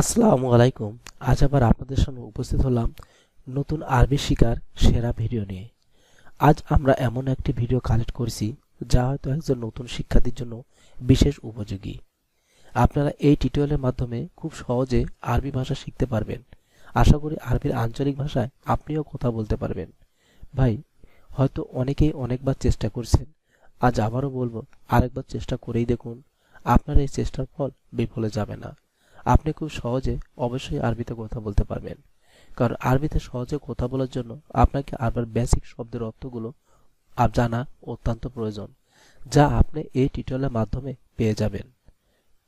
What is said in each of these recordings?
আসসালামু আলাইকুম। আজ আবার আপনাদের সামনে উপস্থিত হলাম নতুন আরবি শিকার সেরা ভিডিও নিয়ে। আজ আমরা এমন একটি ভিডিও কালেক্ট করেছি যা হয়তো একজন নতুন শিক্ষার্থীর জন্য বিশেষ উপযোগী। আপনারা এই টিউটোরিয়ালের মাধ্যমে খুব সহজে আরবি ভাষা শিখতে পারবেন। আশা করি আরবির আঞ্চলিক ভাষায় আপনিও কথা বলতে পারবেন। ভাই, হয়তো অনেকেই অনেকবার চেষ্টা করছেন। আজ আবারও বলব, আরেকবার চেষ্টা করেই দেখুন। আপনার এই চেষ্টার ফল বিফলে যাবে না। আপনি খুব সহজে অবশ্যই আরবিতে কথা বলতে পারবেন। কারণ আরবিতে সহজে কথা বলার জন্য আপনাকে আরবার বেসিক শব্দের অর্থগুলো জানা অত্যন্ত প্রয়োজন, যা আপনি এই টিউটোরিয়ালের মাধ্যমে পেয়ে যাবেন।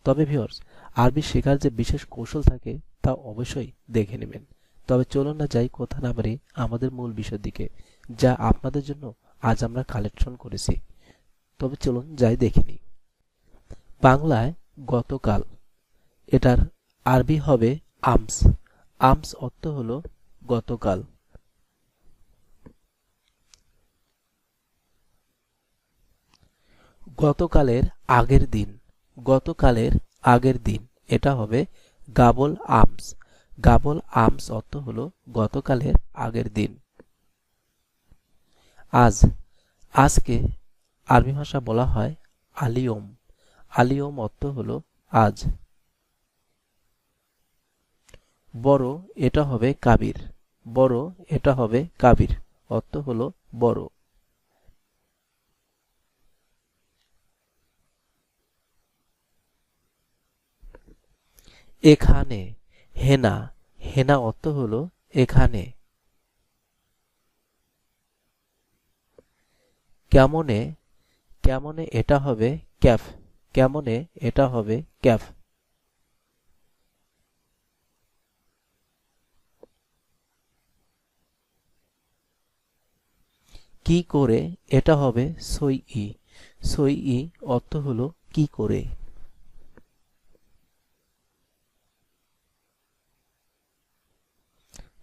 তবে ভিউয়ার্স আরবি শেখার যে বিশেষ কৌশল থাকে তা অবশ্যই দেখে নেবেন। তবে চলুন না যাই কথা না বাড়ি আমাদের মূল বিষয়ের দিকে, যা আপনাদের জন্য আজ আমরা কালেকশন করেছি। তবে চলুন যাই দেখে নিই। বাংলায় গতকাল এটার আরবি হবে আমস। আমস অর্থ হলো গতকাল। গতকালের আগের দিন। গতকালের আগের দিন। এটা হবে গাবল আমস। গাবল আমস অর্থ হলো গতকালের আগের দিন। আজ, আজকে আরবি ভাষা বলা হয় আলিয়ম। আলিয়ম অর্থ হলো আজ। বড় এটা হবে কাবির। বড় এটা হবে কাবির। অর্থ হলো বড়। এখানে হেনা হেনা অর্থ হলো এখানে। কেমনে কেমনে এটা হবে ক্যাফ, কেমনে এটা হবে ক্যাফ। কি করে? এটা হবে সই ই। সই ই অর্থ হলো কি করে?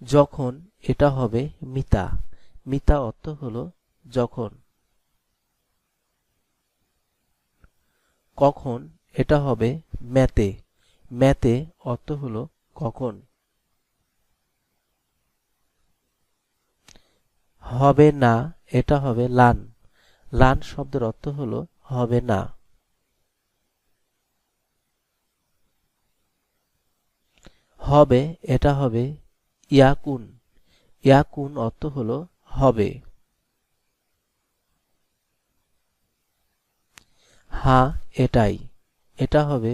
যখন এটা হবে মিতা। মিতা অর্থ হলো যখন। কখন এটা হবে ম্যাতে। ম্যাতে অর্থ হলো কখন। হবে না এটা হবে লান। লান শব্দের অর্থ হলো হবে না। হবে, এটা হবে ইয়াকুন। ইয়াকুন অর্থ হলো হবে। হা, এটাই। এটা হবে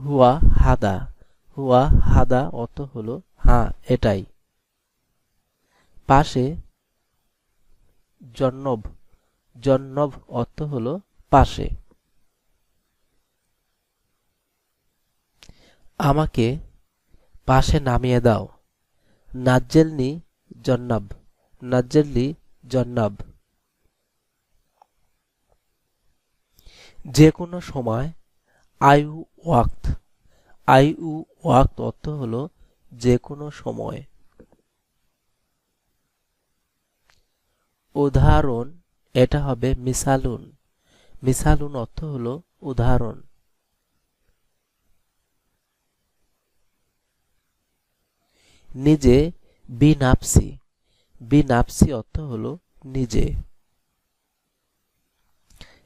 হুয়া হাদা। হুয়া হাদা অর্থ হলো হ্যাঁ এটাই। পাশে জন্নব। জন্নব অর্থ হলো পাশে। আমাকে পাশে নামিয়ে দাও। নাজ্জেলনি জন্নাব। নাজ্জেলনি জন্নাব। যে কোনো সময় আয়ু ওয়াক্ত। আয়ু ওয়াক্ত অর্থ হলো যে কোনো সময়। উদাহরণ, এটা হবে মিসালুন। মিসালুন অর্থ হলো উদাহরণ। নিজে, বিনাপসি। বিনাপসি অর্থ হলো নিজে।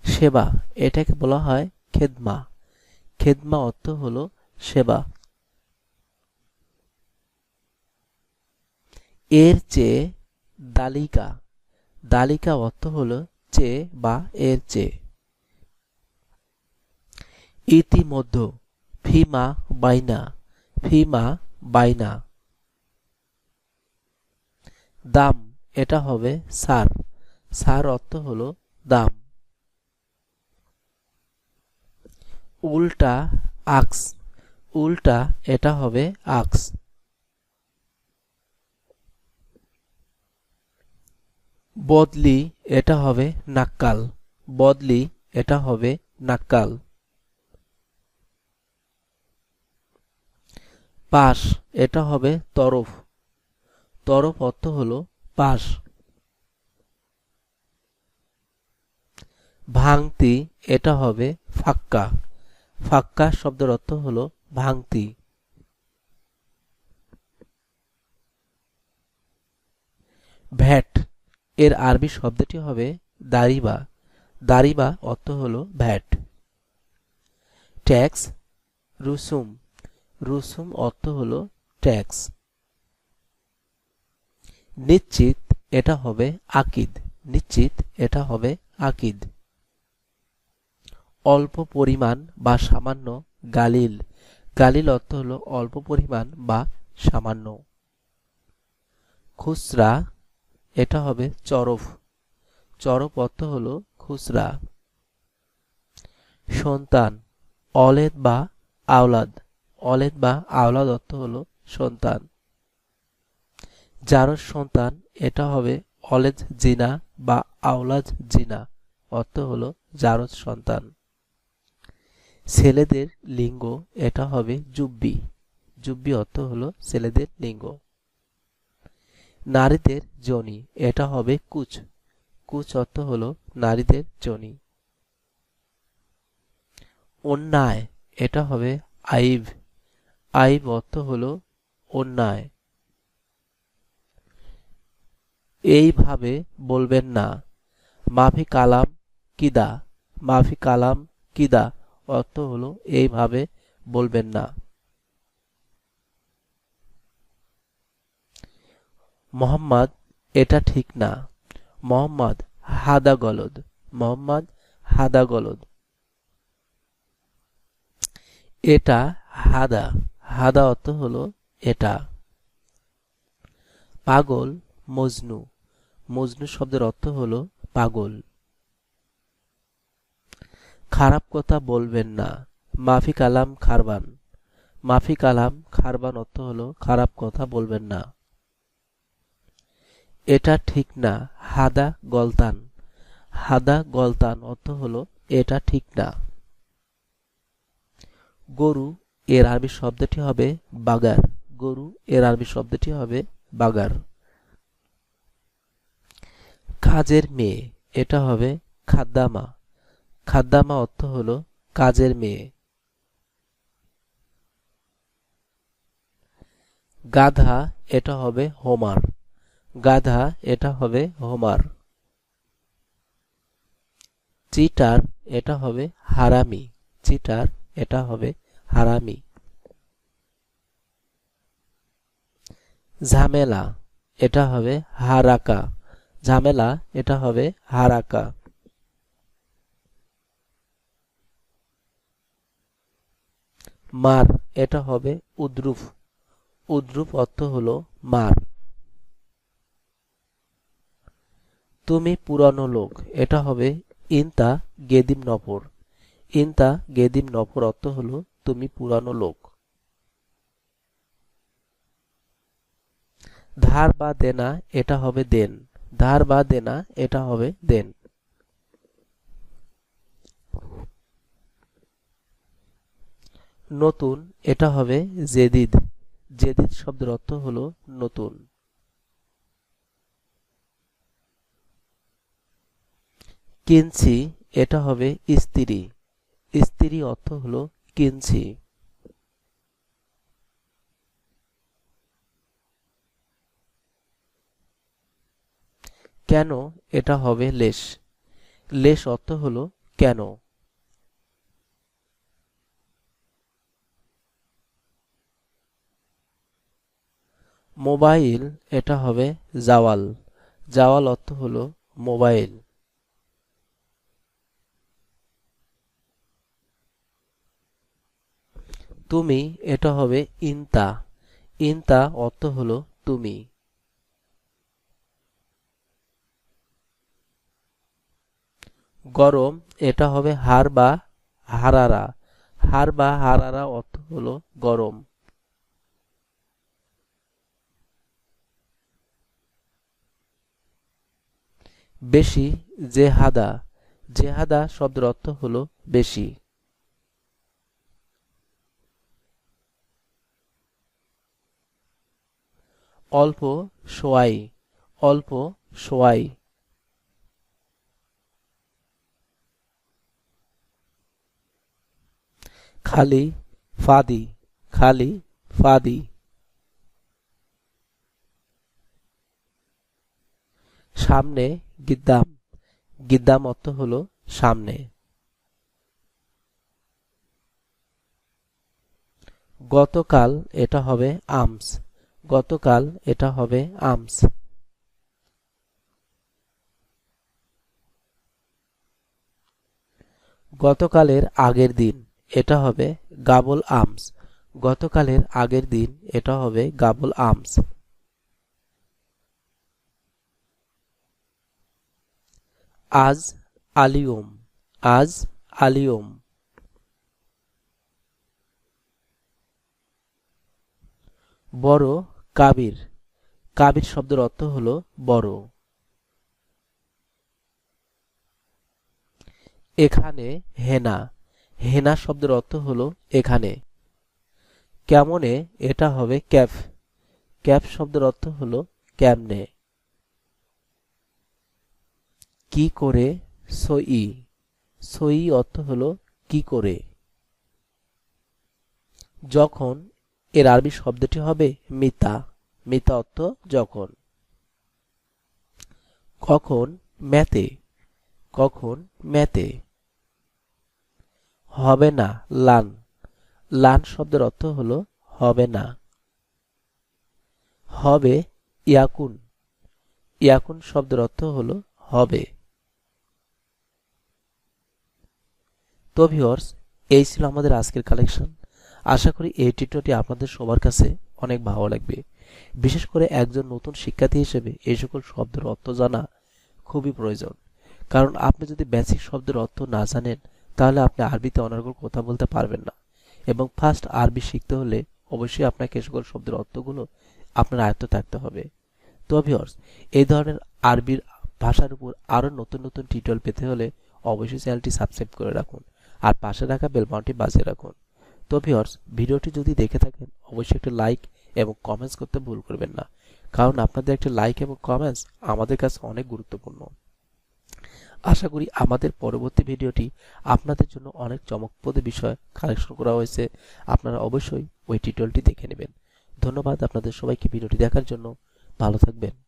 সেবা, এটাকে বলা হয় খেদমা। খেদমা অর্থ হলো সেবা। এর চেয়ে দালিকা। দালিকা অর্থ হলো চেয়ে বা এর চেয়ে। ইতিমধ্য ফিমা বাইনা ফিমা বাইনা। দাম, এটা হবে সার। সার অর্থ হলো দাম। উল্টা আক্স, উল্টা এটা হবে আক্স। বদলি এটা হবে নাক্কাল। বদলি এটা হবে নাক্কাল। পাশ এটা হবে তরফ। তরফ অর্থ হলো পাশ। ভাঙতি এটা হবে ফাক্কা। ফাক্কা শব্দের অর্থ হলো ভাঙতি। ভ্যাট এর আরবি শব্দটি হবে দারিবা। দারিবা অর্থ হল ভ্যাট। ট্যাক্স, রুসুম। রুসুম অর্থ হল ট্যাক্স। নিশ্চিত, এটা হবে আকিদ। নিশ্চিত, এটা হবে আকিদ। অল্প পরিমাণ বা সামান্য গালিল। গালিল অর্থ হলো অল্প পরিমাণ বা সামান্য। খুচরা এটা হবে চরফ। চরফ অর্থ হল খুচরা। সন্তান অলেদ বা আওলাদ। অলেদ বা আওলাদ অর্থ হল সন্তান। যার সন্তান, এটা হবে অলেদ জিনা বা আওলাদ জিনা, অর্থ হল জারজ সন্তান। ছেলেদের লিঙ্গ, এটা হবে জুব্বি। জুব্বি অর্থ হলো ছেলেদের লিঙ্গ। নারীদের জনি, এটা হবে কুচ। কুচ অর্থ হলো নারীদের জনি। অন্যায়, এটা হবে আইব। আইব অর্থ হল অন্যায়। এইভাবে বলবেন না। মাফি কালাম কিদা? মাফি কালাম কিদা? অর্থ হলো এইভাবে বলবেন না। মোহাম্মদ, এটা ঠিক না। মোহাম্মদ, হাদা গলদ। মোহাম্মদ, হাদা গলদ। এটা হাদা। হাদা অর্থ হলো এটা। পাগল, মজনু। মজনু শব্দের অর্থ হলো পাগল। খারাপ কথা বলবেন না। মাফি কালাম খারবান। মাফি কালাম খারবান অর্থ হলো খারাপ কথা বলবেন না। এটা ঠিক না। হাদা গলতান। হাদা গলতান অর্থ হলো, এটা ঠিক না। গরু এর আরবি শব্দটি হবে বাগার। গরু এর আরবি শব্দটি হবে বাগার। কাজের মেয়ে, এটা হবে খাদ্দামা। খাদ্দামা অর্থ হলো কাজের মেয়ে। গাধা, এটা হবে হোমার। গাধা, এটা হবে হোমার। চিটার, এটা হবে হারামি। চিটার, এটা হবে হারামি। ঝামেলা, এটা হবে হারাকা। ঝামেলা, এটা হবে হারাকা। মার, এটা হবে উদ্রুপ উদ্রুপ অর্থ হলো মার। তুমি পুরানো লোক। এটা হবে ইনতা গেদিম নপর ইনতা গেদিম নপর অর্থ হলো তুমি পুরানো লোক। ধার বা দেনা, এটা হবে দেন। ধার বা দেনা, এটা হবে দেন। নতুন, এটা হবে জেদিদ। জেদিদ শব্দের অর্থ হলো নতুন। কিনছি এটা হবে স্ত্রী। স্ত্রী অর্থ হলো কিনছি কেন এটা হবে লেশ? লেশ অর্থ হলো কেন? মোবাইল, এটা হবে জাওয়াল। জাওয়াল অর্থ হলো মোবাইল। তুমি, এটা হবে ইনতা। ইনতা অর্থ হলো তুমি। গরম, এটা হবে হার বা হারারা। হার বা হারারা অর্থ হলো গরম। বেশি, জেহাদা। জেহাদা শব্দের অর্থ হলো বেশি। অল্প সোয়াই অল্প সোয়াই খালি ফাদি খালি ফাদি। সামনে গিদ্দাম গিদ্দাম অর্থ হলো সামনে। গতকাল এটা হবে আমস। গতকাল এটা হবে আমস। গতকালের আগের দিন এটা হবে গাবল আমস। গতকালের আগের দিন এটা হবে গাবল আমস। আজ আলিয়ম। আজ আলিয়ম। বড় কাবির। কাবির শব্দের অর্থ হলো বড়। এখানে হেনা। হেনা শব্দের অর্থ হলো এখানে। কেমনে? এটা হবে ক্যাফ। ক্যাফ শব্দের অর্থ হলো কেমনে? কি করে? সই। সই অর্থ হলো কি করে? যখন এর আরবি শব্দটি হবে মিতা। মিতা অর্থ যখন। কখন ম্যাতে কখন ম্যাতে হবে না, লান। লান শব্দের অর্থ হলো হবে না। হবে ইয়াকুন। ইয়াকুন শব্দের অর্থ হলো হবে। তো ভিওর্স এই ছিল আমাদের আজকের কালেকশন আশা করি এই টিউটোরিয়ালটি আপনাদের সবার কাছে অনেক ভালো লাগবে। বিশেষ করে একজন নতুন শিক্ষার্থী হিসেবে এই সকল শব্দের অর্থ জানা খুবই প্রয়োজন। কারণ আপনি যদি বেসিক শব্দের অর্থ না জানেন, তাহলে আপনি আরবিতে অনর্গল কথা বলতে পারবেন না। এবং ফার্স্ট আরবি শিখতে হলে অবশ্যই আপনাকে সকল শব্দের অর্থগুলো আপনার আয়ত্ত থাকতে হবে। তো ভিওর্স এই ধরনের আরবির ভাষার উপর আরও নতুন নতুন টিউটোরিয়াল পেতে হলে অবশ্যই চ্যানেলটি সাবস্ক্রাইব করে রাখুন। আর পাশে রাখা বেল বাটনটি বাজিয়ে রাখুন। তো ভিওর্স ভিডিওটি যদি দেখে থাকেন, অবশ্যই একটি লাইক এবং কমেন্টস করতে ভুল করবেন না। কারণ আপনাদের একটি লাইক এবং কমেন্টস আমাদের কাছে অনেক গুরুত্বপূর্ণ। আশা করি আমাদের পরবর্তী ভিডিওটি আপনাদের জন্য অনেক চমকপ্রদ বিষয় কালেকশন করা হয়েছে। আপনারা অবশ্যই ওই টিউটোরিয়ালটি দেখে নেবেন। ধন্যবাদ আপনাদের সবাইকে ভিডিওটি দেখার জন্য। ভালো থাকবেন।